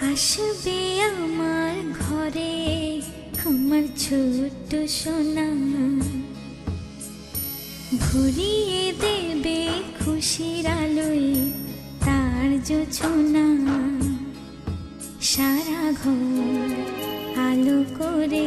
আসবে আমার ঘরে আমার ছোট্ট সোনা। ভরিয়ে দেবে খুশির আলোয় তার জোছনা সারা ঘর আলো করে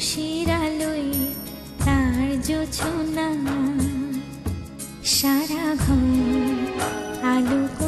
খুশির আলোয় তার জোছনা সারা ঘর আলো